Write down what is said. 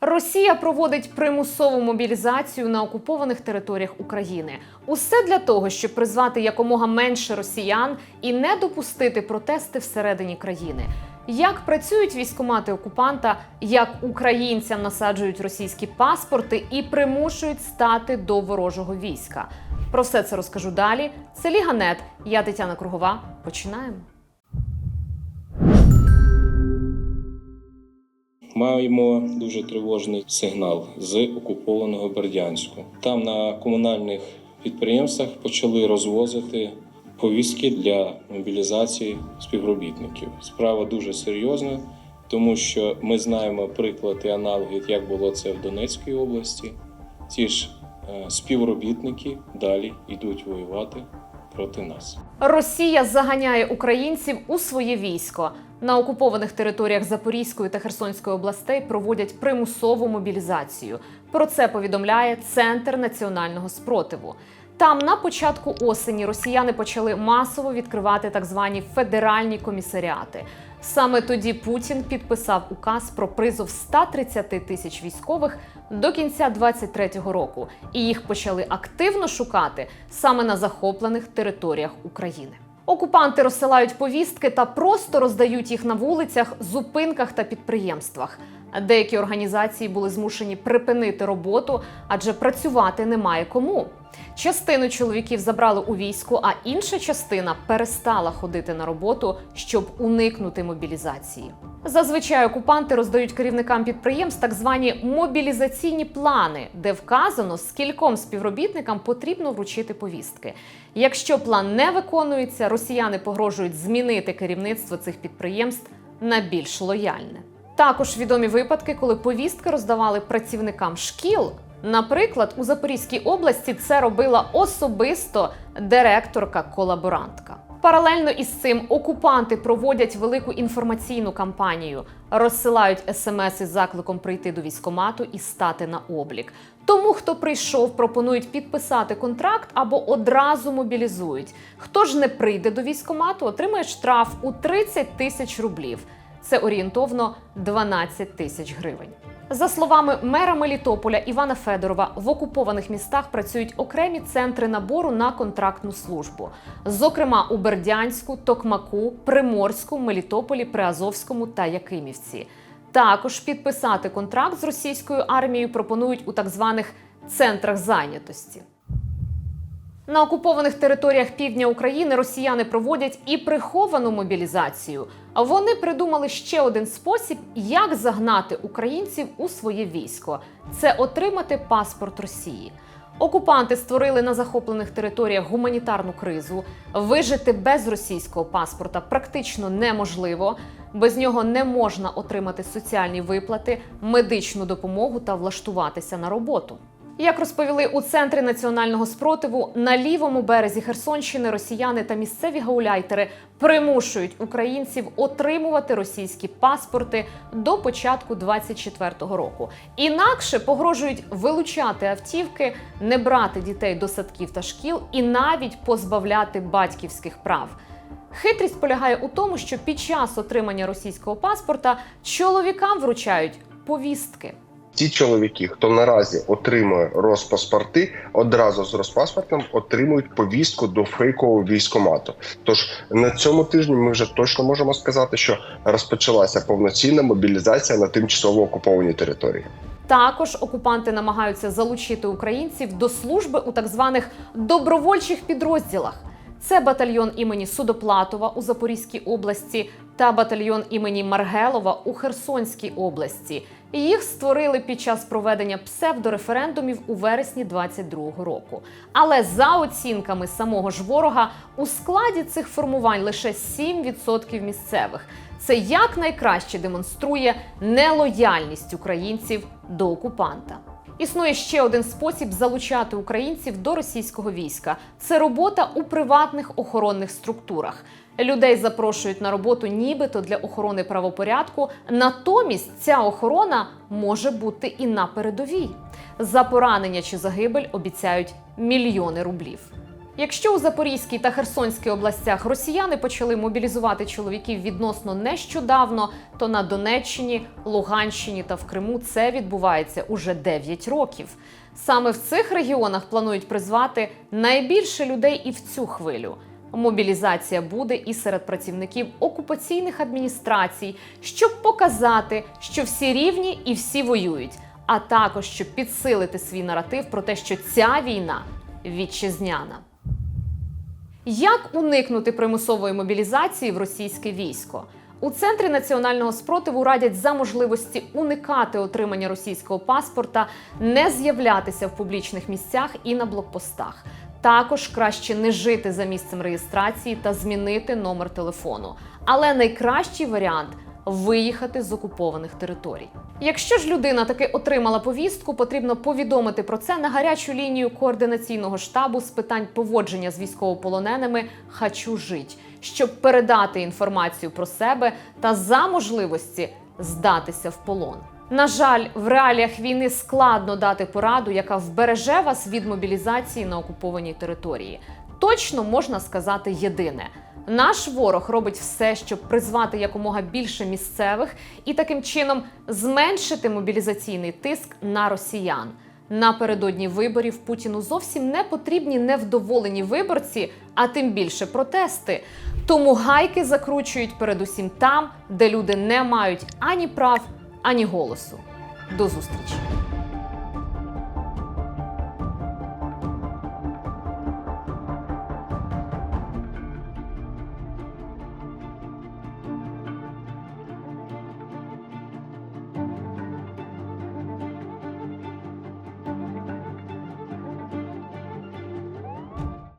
Росія проводить примусову мобілізацію на окупованих територіях України. Усе для того, щоб призвати якомога менше росіян і не допустити протести всередині країни. Як працюють військомати окупанта, як українцям насаджують російські паспорти і примушують стати до ворожого війська. Про все це розкажу далі. Це Ліганет. Я Тетяна Кругова. Починаємо. Маємо дуже тривожний сигнал з окупованого Бердянську. Там на комунальних підприємствах почали розвозити повістки для мобілізації співробітників. Справа дуже серйозна, тому що ми знаємо приклад і аналоги, як було це в Донецькій області. Ці ж е, співробітники далі йдуть воювати проти нас. Росія заганяє українців у своє військо. На окупованих територіях Запорізької та Херсонської областей проводять примусову мобілізацію. Про це повідомляє Центр національного спротиву. Там на початку осені росіяни почали масово відкривати так звані федеральні комісаріати. Саме тоді Путін підписав указ про призов 130 тисяч військових до кінця 23-го року, і їх почали активно шукати саме на захоплених територіях України. Окупанти розсилають повістки та просто роздають їх на вулицях, зупинках та підприємствах. Деякі організації були змушені припинити роботу, адже працювати немає кому. Частину чоловіків забрали у війську, а інша частина перестала ходити на роботу, щоб уникнути мобілізації. Зазвичай окупанти роздають керівникам підприємств так звані мобілізаційні плани, де вказано, скільком співробітникам потрібно вручити повістки. Якщо план не виконується, росіяни погрожують змінити керівництво цих підприємств на більш лояльне. Також відомі випадки, коли повістки роздавали працівникам шкіл. Наприклад, у Запорізькій області це робила особисто директорка-колаборантка. Паралельно із цим окупанти проводять велику інформаційну кампанію, розсилають смс із закликом прийти до військомату і стати на облік. Тому, хто прийшов, пропонують підписати контракт або одразу мобілізують. Хто ж не прийде до військомату, отримає штраф у 30 тисяч рублів. Це орієнтовно 12 тисяч гривень. За словами мера Мелітополя Івана Федорова, в окупованих містах працюють окремі центри набору на контрактну службу, зокрема у Бердянську, Токмаку, Приморську, Мелітополі, Приазовському та Якимівці. Також підписати контракт з російською армією пропонують у так званих центрах зайнятості. На окупованих територіях півдня України росіяни проводять і приховану мобілізацію. Вони придумали ще один спосіб, як загнати українців у своє військо це отримати паспорт Росії. Окупанти створили на захоплених територіях гуманітарну кризу. Вижити без російського паспорта практично неможливо. Без нього не можна отримати соціальні виплати, медичну допомогу та влаштуватися на роботу. Як розповіли у центрі національного спротиву, на лівому березі Херсонщини росіяни та місцеві гауляйтери примушують українців отримувати російські паспорти до початку 24-го року. Інакше погрожують вилучати автівки, не брати дітей до садків та шкіл і навіть позбавляти батьківських прав. Хитрість полягає у тому, що під час отримання російського паспорта чоловікам вручають повістки. Ті чоловіки, хто наразі отримує розпаспорти, одразу з розпаспортом отримують повістку до фейкового військомату. Тож на цьому тижні ми вже точно можемо сказати, що розпочалася повноцінна мобілізація на тимчасово окупованій території. Також окупанти намагаються залучити українців до служби у так званих добровольчих підрозділах. Це батальйон імені Судоплатова у Запорізькій області та батальйон імені Маргелова у Херсонській області. Їх створили під час проведення псевдореферендумів у вересні 22-го року. Але за оцінками самого ж ворога, у складі цих формувань лише 7% місцевих. Це якнайкраще демонструє нелояльність українців до окупанта. Існує ще один спосіб залучати українців до російського війська це робота у приватних охоронних структурах. Людей запрошують на роботу нібито для охорони правопорядку. Натомість ця охорона може бути і на передовій. За поранення чи загибель обіцяють мільйони рублів. Якщо у Запорізькій та Херсонській областях росіяни почали мобілізувати чоловіків відносно нещодавно, то на Донеччині, Луганщині та в Криму це відбувається уже 9 років. Саме в цих регіонах планують призвати найбільше людей і в цю хвилю. Мобілізація буде і серед працівників окупаційних адміністрацій, щоб показати, що всі рівні і всі воюють, а також щоб підсилити свій наратив про те, що ця війна вітчизняна. Як уникнути примусової мобілізації в російське військо? У центрі національного спротиву радять за можливості уникати отримання російського паспорта, не з'являтися в публічних місцях і на блокпостах. Також краще не жити за місцем реєстрації та змінити номер телефону. Але найкращий варіант виїхати з окупованих територій. Якщо ж людина таки отримала повістку, потрібно повідомити про це на гарячу лінію координаційного штабу з питань поводження з військовополоненими Хачу жить, щоб передати інформацію про себе та за можливості здатися в полон. На жаль, в реаліях війни складно дати пораду, яка вбереже вас від мобілізації на окупованій території. Точно можна сказати єдине: наш ворог робить все, щоб призвати якомога більше місцевих і таким чином зменшити мобілізаційний тиск на росіян. Напередодні виборів Путіну зовсім не потрібні невдоволені виборці, а тим більше протести. Тому гайки закручують передусім там, де люди не мають ані прав, ані голосу. До зустрічі!